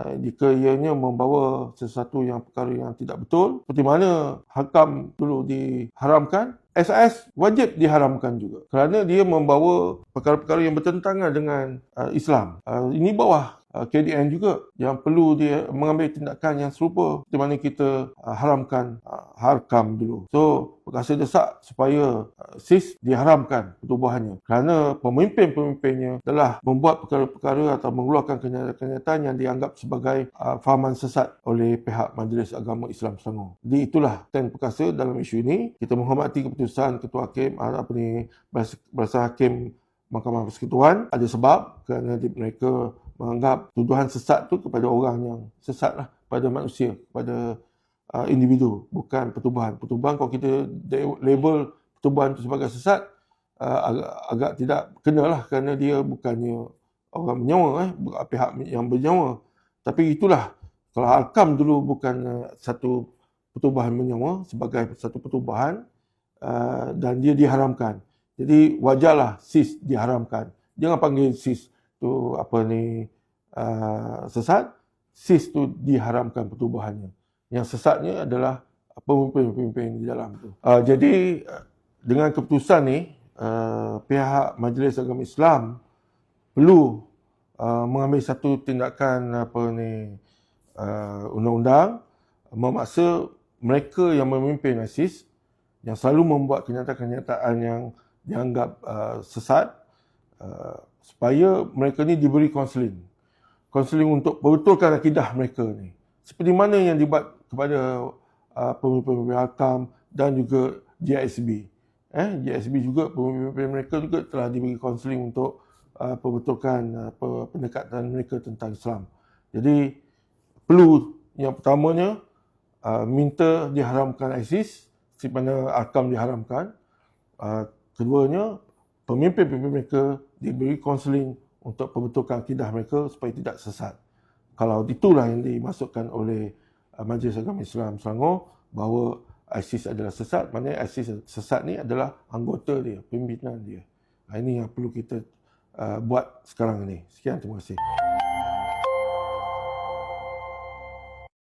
uh, jika ianya membawa sesuatu yang perkara yang tidak betul seperti mana hakam dulu diharamkan SIS wajib diharamkan juga kerana dia membawa perkara-perkara yang bertentangan dengan uh, Islam. Uh, ini bawah uh, KDN juga yang perlu dia mengambil tindakan yang serupa di mana kita uh, haramkan uh, harkam dulu. So berkasa desak supaya uh, SIS diharamkan pertubuhannya kerana pemimpin-pemimpinnya telah membuat perkara-perkara atau mengeluarkan kenyataan-kenyataan yang dianggap sebagai uh, fahaman sesat oleh pihak Majlis Agama Islam Selangor. Jadi itulah ten perkasa dalam isu ini. Kita menghormati keputusan keputusan ketua hakim apa ni berasa hakim Mahkamah Persekutuan ada sebab kerana mereka menganggap tuduhan sesat tu kepada orang yang sesat lah pada manusia pada uh, individu bukan pertubuhan. Pertubuhan kalau kita label pertubuhan itu sebagai sesat uh, agak, agak tidak kenalah kerana dia bukannya orang menyawa eh, pihak yang bernyawa. Tapi itulah kalau Alkam dulu bukan uh, satu pertubuhan menyawa sebagai satu pertubuhan Uh, dan dia diharamkan. Jadi wajarlah sis diharamkan. Jangan panggil sis tu apa ni uh, sesat. Sis tu diharamkan pertubuhannya. Yang sesatnya adalah pemimpin-pemimpin di dalam tu. Uh, jadi dengan keputusan ni uh, pihak Majlis Agama Islam perlu uh, mengambil satu tindakan apa ni uh, undang-undang memaksa mereka yang memimpin ISIS yang selalu membuat kenyataan-kenyataan yang dianggap uh, sesat uh, supaya mereka ni diberi konseling. Konseling untuk betulkan akidah mereka ni. Seperti mana yang dibuat kepada uh, pemimpin-pemimpin hakam dan juga GISB. Eh, GISB juga pemimpin mereka juga telah diberi konseling untuk uh, perbetulkan uh, pendekatan mereka tentang Islam. Jadi perlu yang pertamanya uh, minta diharamkan ISIS di mana akam diharamkan. Uh, keduanya, pemimpin-pemimpin mereka diberi konseling untuk pembentukan akidah mereka supaya tidak sesat. Kalau itulah yang dimasukkan oleh uh, Majlis Agama Islam Selangor bahawa ISIS adalah sesat, maknanya ISIS sesat ni adalah anggota dia, pimpinan dia. Ini yang perlu kita uh, buat sekarang ini. Sekian, terima kasih.